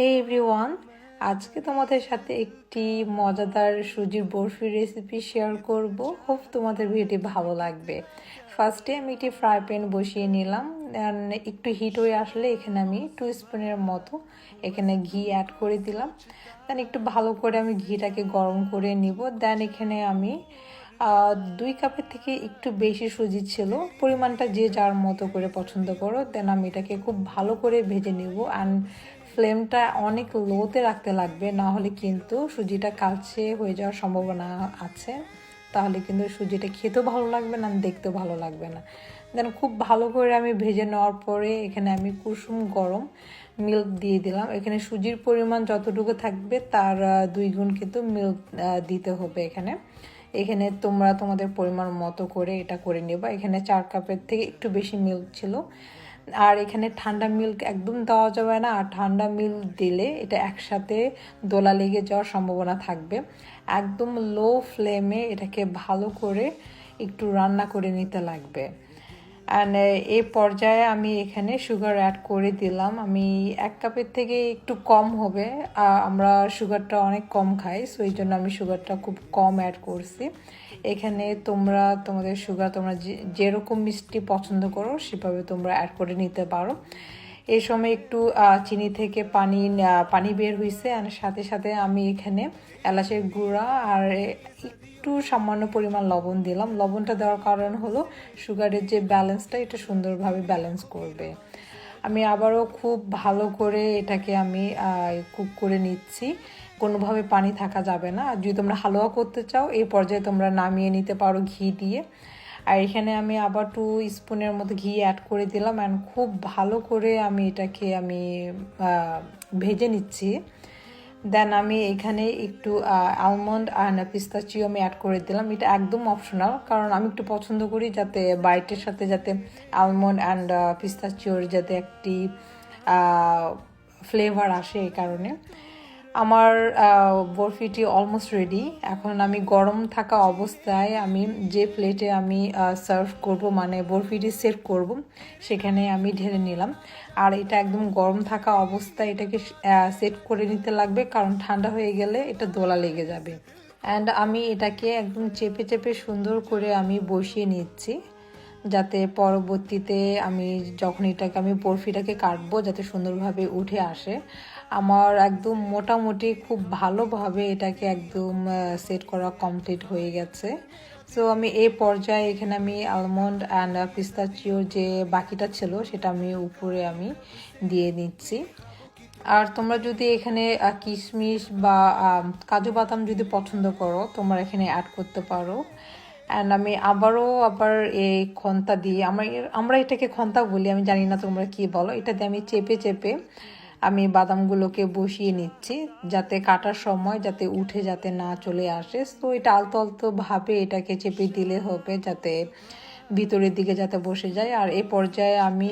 হে everyone আজকে তোমাদের সাথে একটি মজাদার সুজির বরফি রেসিপি শেয়ার করব। হোপ তোমাদের ভিডিওটি ভালো লাগবে। ফার্স্টে আমি একটি ফ্রাই প্যান বসিয়ে নিলাম। একটু হিট হয়ে আসলে এখানে আমি টু স্পুনের মতো এখানে ঘি অ্যাড করে দিলাম। দেন একটু ভালো করে আমি ঘিটাকে গরম করে নিব। দেন এখানে আমি দুই কাপের থেকে একটু বেশি সুজি ছিল। পরিমাণটা যে যার মতো করে পছন্দ করো। দেন আমি এটাকে খুব ভালো করে ভেজে নিব। অ্যান্ড ফ্লেমটা অনেক লোতে রাখতে লাগবে, না হলে কিন্তু সুজিটা কালচে হয়ে যাওয়ার সম্ভাবনা আছে। তাহলে কিন্তু সুজিটা খেতেও ভালো লাগবে না, দেখতেও ভালো লাগবে না। দেন খুব ভালো করে আমি ভেজে নেওয়ার পরে এখানে আমি কুসুম গরম মিল্ক দিয়ে দিলাম। এখানে সুজির পরিমাণ যতটুকু থাকবে তার দুই গুণ কিন্তু মিল্ক দিতে হবে এখানে। এখানে তোমরা তোমাদের পরিমাণ মতো করে এটা করে নেবা। এখানে চার কাপের থেকে একটু বেশি মিল্ক ছিল। আর এখানে ঠান্ডা মিল্ক একদম দেওয়া যাবে না, আর ঠান্ডা মিল্ক দিলে এটা একসাথে দোলা লেগে যাওয়ার সম্ভাবনা থাকবে। একদম লো ফ্লেমে এটাকে ভালো করে একটু রান্না করে নিতে লাগবে। অ্যান্ড এ পর্যায়ে আমি এখানে সুগার অ্যাড করে দিলাম। আমি এক কাপের থেকে একটু কম হবে। আমরা সুগারটা অনেক কম খাই সো এই জন্য আমি সুগারটা খুব কম অ্যাড করছি। এখানে তোমরা, তোমাদের সুগার তোমরা যেরকম মিষ্টি পছন্দ করো, সেভাবে তোমরা অ্যাড করে নিতে পারো। এই সময় একটু চিনি থেকে পানি পানি বের হয়েছে আর সাথে সাথে আমি এখানে এলাচের গুঁড়া আর একটু সামান্য পরিমাণ লবণ দিলাম। লবণটা দেওয়ার কারণ হলো সুগারের যে ব্যালেন্সটা, এটা সুন্দরভাবে ব্যালেন্স করবে। আমি আবারও খুব ভালো করে এটাকে আমি কুক করে নিচ্ছি। কোনোভাবে পানি থাকা যাবে না। আর যদি তোমরা হালুয়া করতে চাও, এই পর্যায়ে তোমরা নামিয়ে নিতে পারো ঘি দিয়ে। আর এখানে আমি আবার টু স্পুনের মতো ঘি অ্যাড করে দিলাম অ্যান্ড খুব ভালো করে আমি এটাকে আমি ভেজে নিচ্ছি। দেন আমি এখানে একটু আলমন্ড আর পিস্তাচিও আমি অ্যাড করে দিলাম। এটা একদম অপশনাল কারণ আমি একটু পছন্দ করি যাতে বাইটের সাথে যাতে আলমন্ড অ্যান্ড পিস্তাচিওর যাতে একটি ফ্লেভার আসে এই কারণে। আমার বরফিটি অলমোস্ট রেডি এখন আমি গরম থাকা অবস্থায় আমি যে প্লেটে আমি সার্ভ করব মানে বরফিটি সেট করব, সেখানে আমি ঢেলে নিলাম। আর এটা একদম গরম থাকা অবস্থায় এটাকে সেট করে নিতে লাগবে, কারণ ঠান্ডা হয়ে গেলে এটা দোলা লেগে যাবে। অ্যান্ড আমি এটাকে একদম চেপে চেপে সুন্দর করে আমি বসিয়ে নিচ্ছি, যাতে পরবর্তীতে আমি যখন এটাকে, আমি বরফিটাকে কাটবো, যাতে সুন্দরভাবে উঠে আসে। আমার একদম মোটামুটি খুব ভালোভাবে এটাকে একদম সেট করা কমপ্লিট হয়ে গেছে। সো আমি এই পর্যায়ে এখানে আমি আলমন্ড অ্যান্ড পিস্তাচিও যে বাকিটা ছিল, সেটা আমি উপরে আমি দিয়ে নিচ্ছি। আর তোমরা যদি এখানে কিশমিশ বা কাজু বাদাম যদি পছন্দ করো, তোমরা এখানে অ্যাড করতে পারো। অ্যান্ড আমি আবারও আবার এই খন্তা দিয়ে, আমরা আমরা এটাকে খন্তা বলি, আমি জানি না তোমরা কি বলো, এটা দিয়ে আমি চেপে চেপে আমি বাদামগুলোকে বসিয়ে নিচ্ছি, যাতে কাটার সময় যাতে উঠে যাতে না চলে আসে। তো এটা আলতো আলতো ভাবে এটাকে চেপে দিলে হবে, যাতে ভিতরের দিকে যাতে বসে যায়। আর এ পর্যায়ে আমি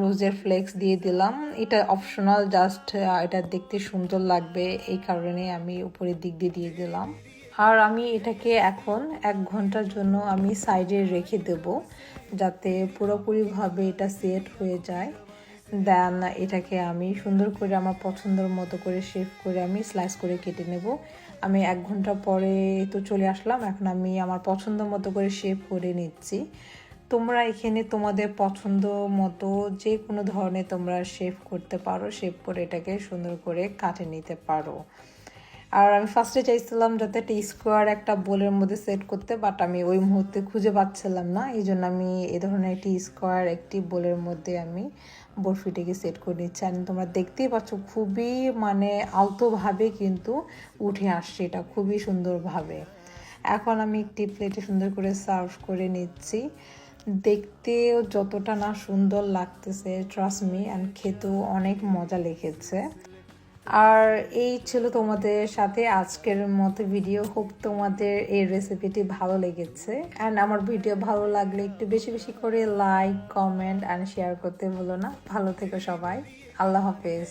রোজের ফ্লেক্স দিয়ে দিলাম। এটা অপশনাল, জাস্ট এটা দেখতে সুন্দর লাগবে, এই কারণে আমি উপরের দিক দিয়ে দিয়ে দিলাম। আর আমি এটাকে এখন এক ঘণ্টার জন্য আমি সাইডে রেখে দেব, যাতে পুরোপুরিভাবে এটা সেট হয়ে যায়। দেন এটাকে আমি সুন্দর করে আমার পছন্দের মতো করে শেপ করে আমি স্লাইস করে কেটে নেব। আমি এক ঘণ্টা পরে তো চলে আসলাম, এখন আমি আমার পছন্দ মতো করে শেপ করে নিচ্ছি। তোমরা এখানে তোমাদের পছন্দ মতো যে কোনো ধরনের তোমরা শেপ করতে পারো শেপ করে এটাকে সুন্দর করে কাটে নিতে পারো। আর আমি ফার্স্টে চাইছিলাম যাতে একটা স্কোয়ার একটা বোলের মধ্যে সেট করতে বাট আমি ওই মুহূর্তে খুঁজে পাচ্ছিলাম না। এই জন্য আমি এ ধরনের একটি স্কোয়ার একটি বোলের মধ্যে আমি বরফিটাকে সেট করে নিচ্ছি। আর তোমরা দেখতেই পাচ্ছ, খুবই মানে আলতোভাবে কিন্তু উঠে আসছে এটা, খুবই সুন্দরভাবে। এখন আমি একটি প্লেটে সুন্দর করে সার্ভ করে নিচ্ছি। দেখতেও যতটা না সুন্দর লাগতেছে ট্রাস্ট মি অ্যান্ড খেতেও অনেক মজা লেগেছে। আর এই ছিল তোমাদের সাথে আজকের মতো ভিডিও খুব তোমাদের এই রেসিপিটি ভালো লেগেছে। অ্যান্ড আমার ভিডিও ভালো লাগলে একটু বেশি বেশি করে লাইক কমেন্ট অ্যান্ড শেয়ার করতে ভুলো না। ভালো থেকো সবাই। আল্লাহ হাফেজ।